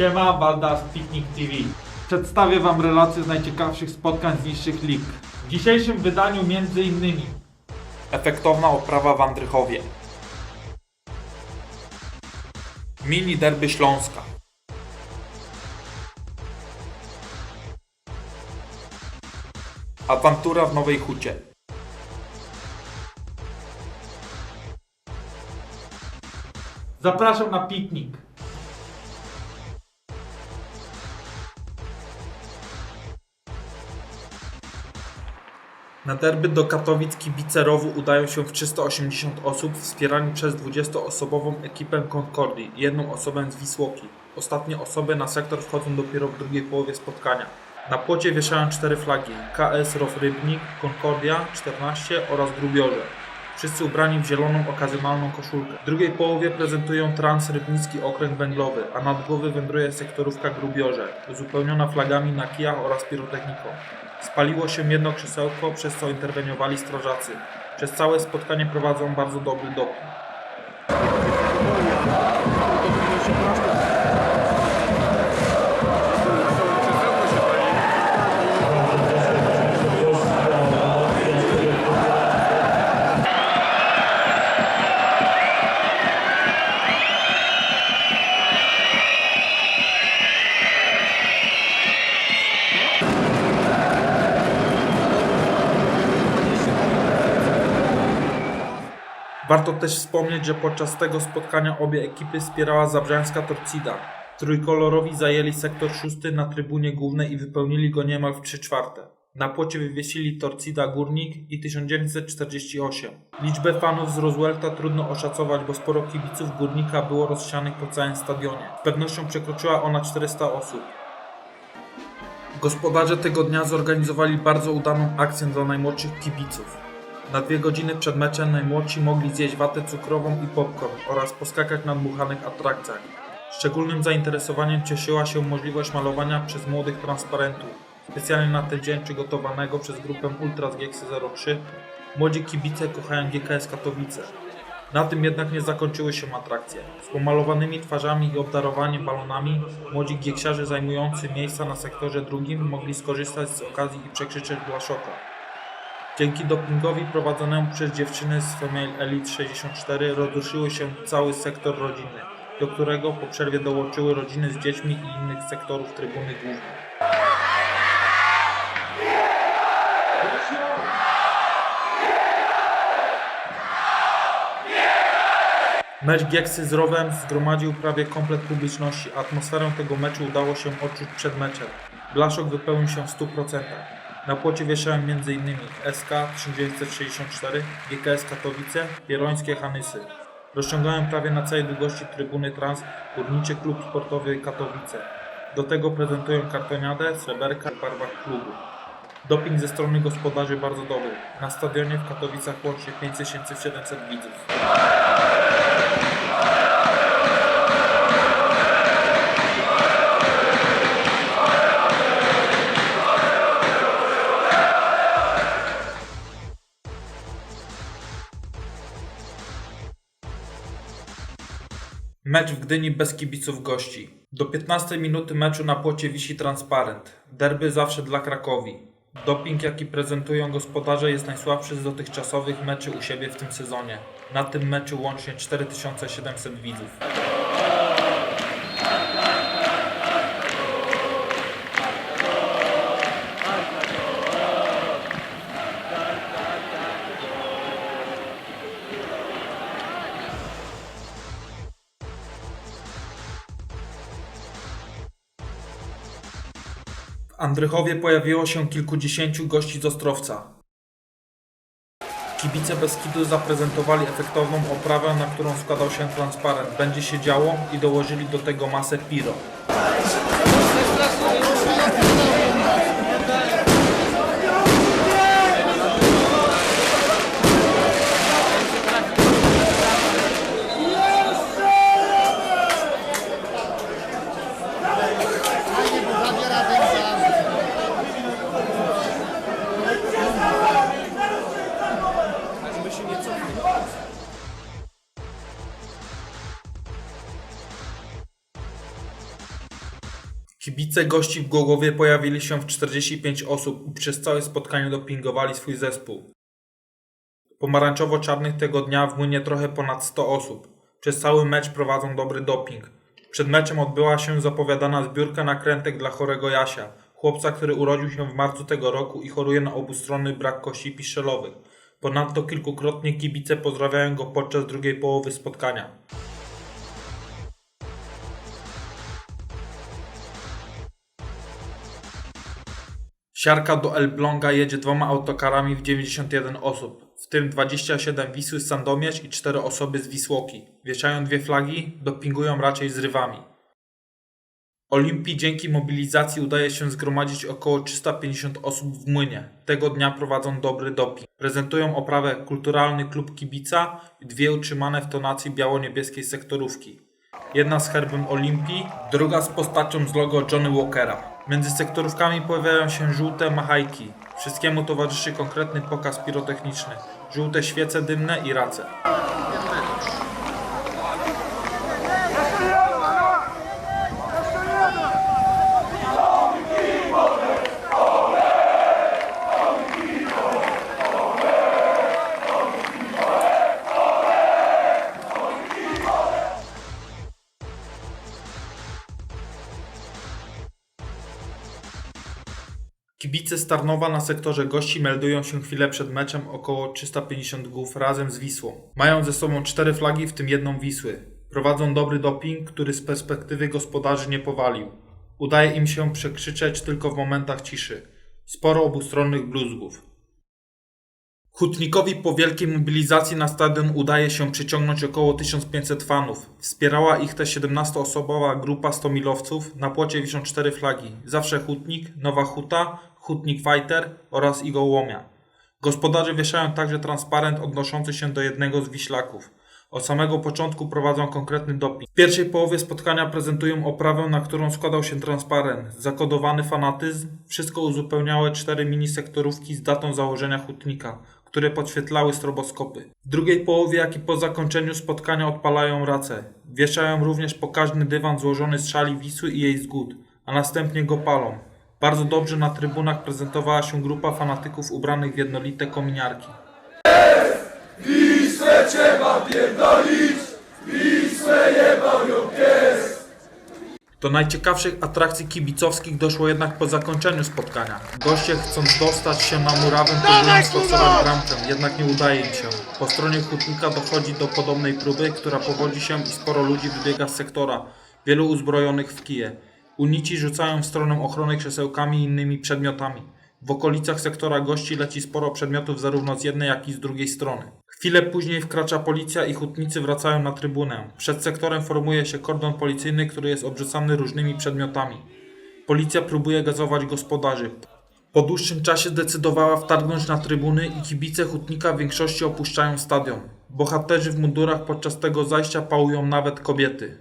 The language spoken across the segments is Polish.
Siema, Balda z Picnic TV. Przedstawię Wam relacje z najciekawszych spotkań z niższych lig. W dzisiejszym wydaniu między innymi efektowna oprawa w Andrychowie, mini derby Śląska, awantura w Nowej Hucie, Zapraszam na piknik. Na derby do Katowic kibice Rowu udają się w 380 osób, wspierani przez 20-osobową ekipę Concordii i jedną osobę z Wisłoki. Ostatnie osoby na sektor wchodzą dopiero w drugiej połowie spotkania. Na płocie wieszają cztery flagi KS Row Rybnik, Concordia 14 oraz Grubiorze. Wszyscy ubrani w zieloną okazjonalną koszulkę. W drugiej połowie prezentują Trans Rybnicki Okręg Węglowy, a nad głowy wędruje sektorówka Grubiorze, uzupełniona flagami na kijach oraz pirotechniką. Spaliło się jedno krzesełko, przez co interweniowali strażacy. Przez całe spotkanie prowadzą bardzo dobry doping. Warto też wspomnieć, że podczas tego spotkania obie ekipy wspierała zabrzańska Torcida. Trójkolorowi zajęli sektor szósty na trybunie głównej i wypełnili go niemal w 3 czwarte. Na płocie wywiesili Torcida Górnik i 1948. Liczbę fanów z Roswellta trudno oszacować, bo sporo kibiców Górnika było rozsianych po całym stadionie. Z pewnością przekroczyła ona 400 osób. Gospodarze tego dnia zorganizowali bardzo udaną akcję dla najmłodszych kibiców. Na dwie godziny przed meczem najmłodsi mogli zjeść watę cukrową i popcorn oraz poskakać na dmuchanych atrakcjach. Szczególnym zainteresowaniem cieszyła się możliwość malowania przez młodych transparentów. Specjalnie na ten dzień przygotowanego przez grupę Ultras GX 03 młodzi kibice kochają GKS Katowice. Na tym jednak nie zakończyły się atrakcje. Z pomalowanymi twarzami i obdarowaniem balonami młodzi gieksiarze zajmujący miejsca na sektorze drugim mogli skorzystać z okazji i przekrzyczeć Blaszoka. Dzięki dopingowi prowadzonemu przez dziewczyny z Female Elite 64 rozruszyły się cały sektor rodzinny, do którego po przerwie dołączyły rodziny z dziećmi i innych sektorów trybuny głównej. Mecz Gieksy z Rowem zgromadził prawie komplet publiczności. Atmosferę tego meczu udało się odczuć przed meczem. Blaszok wypełnił się w 100%. Na płocie wieszałem m.in. SK 1964, GKS Katowice, Pierońskie Hanysy. Rozciągałem prawie na całej długości trybuny trans Górniczy Klub Sportowy Katowice. Do tego prezentują kartoniadę, sreberka w barwach klubu. Doping ze strony gospodarzy bardzo dobry. Na stadionie w Katowicach łącznie 5700 widzów. Mecz w Gdyni bez kibiców gości. Do 15 minuty meczu na płocie wisi transparent. Derby zawsze dla Krakowi. Doping, jaki prezentują gospodarze, jest najsłabszy z dotychczasowych meczy u siebie w tym sezonie. Na tym meczu łącznie 4700 widzów. Andrychowie pojawiło się kilkudziesięciu gości z Ostrowca. Kibice Beskidu zaprezentowali efektowną oprawę, na którą składał się transparent. Będzie się działo i dołożyli do tego masę piro. Kibice gości w Głogowie pojawili się w 45 osób i przez całe spotkanie dopingowali swój zespół. Pomarańczowo-czarnych tego dnia w młynie trochę ponad 100 osób. Przez cały mecz prowadzą dobry doping. Przed meczem odbyła się zapowiadana zbiórka nakrętek dla chorego Jasia, chłopca, który urodził się w marcu tego roku i choruje na obustronny brak kości piszelowych. Ponadto kilkukrotnie kibice pozdrawiają go podczas drugiej połowy spotkania. Siarka do Elbląga jedzie dwoma autokarami w 91 osób, w tym 27 Wisły z Sandomierz i 4 osoby z Wisłoki. Wieszają dwie flagi, dopingują raczej zrywami. Olimpii dzięki mobilizacji udaje się zgromadzić około 350 osób w Młynie. Tego dnia prowadzą dobry doping. Prezentują oprawę Kulturalny Klub Kibica i dwie utrzymane w tonacji biało-niebieskiej sektorówki. Jedna z herbem Olimpii, druga z postacią z logo Johnny Walkera. Między sektorówkami pojawiają się żółte machajki. Wszystkiemu towarzyszy konkretny pokaz pirotechniczny. Żółte świece dymne i race. Kibice Starnowa na sektorze gości meldują się chwilę przed meczem około 350 głów razem z Wisłą. Mają ze sobą cztery flagi, w tym jedną Wisły. Prowadzą dobry doping, który z perspektywy gospodarzy nie powalił. Udaje im się przekrzyczeć tylko w momentach ciszy. Sporo obustronnych bluzgów. Hutnikowi po wielkiej mobilizacji na stadion udaje się przyciągnąć około 1500 fanów. Wspierała ich też 17-osobowa grupa stomilowców. Na płocie wiszą cztery flagi. Zawsze Hutnik, Nowa Huta, Hutnik Fighter oraz Igołomia. Gospodarze wieszają także transparent odnoszący się do jednego z wiślaków. Od samego początku prowadzą konkretny doping. W pierwszej połowie spotkania prezentują oprawę, na którą składał się transparent, zakodowany fanatyzm, wszystko uzupełniały cztery mini sektorówki z datą założenia hutnika, które podświetlały stroboskopy. W drugiej połowie, jak i po zakończeniu spotkania odpalają race. Wieszają również pokaźny dywan złożony z szali Wisły i jej zgód, a następnie go palą. Bardzo dobrze na trybunach prezentowała się grupa fanatyków ubranych w jednolite kominiarki. Do najciekawszych atrakcji kibicowskich doszło jednak po zakończeniu spotkania. Goście chcąc dostać się na murawę próbują sforsować bramkę, jednak nie udaje im się. Po stronie hutnika dochodzi do podobnej próby, która powodzi się i sporo ludzi wybiega z sektora, wielu uzbrojonych w kije. Unici rzucają w stronę ochrony krzesełkami i innymi przedmiotami. W okolicach sektora gości leci sporo przedmiotów zarówno z jednej, jak i z drugiej strony. Chwilę później wkracza policja i hutnicy wracają na trybunę. Przed sektorem formuje się kordon policyjny, który jest obrzucany różnymi przedmiotami. Policja próbuje gazować gospodarzy. Po dłuższym czasie zdecydowała wtargnąć na trybuny i kibice hutnika w większości opuszczają stadion. Bohaterzy w mundurach podczas tego zajścia pałują nawet kobiety.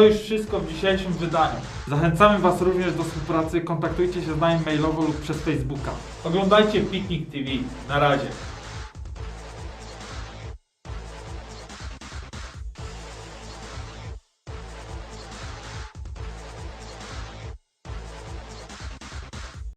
To już wszystko w dzisiejszym wydaniu. Zachęcamy Was również do współpracy. Kontaktujcie się z nami mailowo lub przez Facebooka. Oglądajcie Piknik TV. Na razie.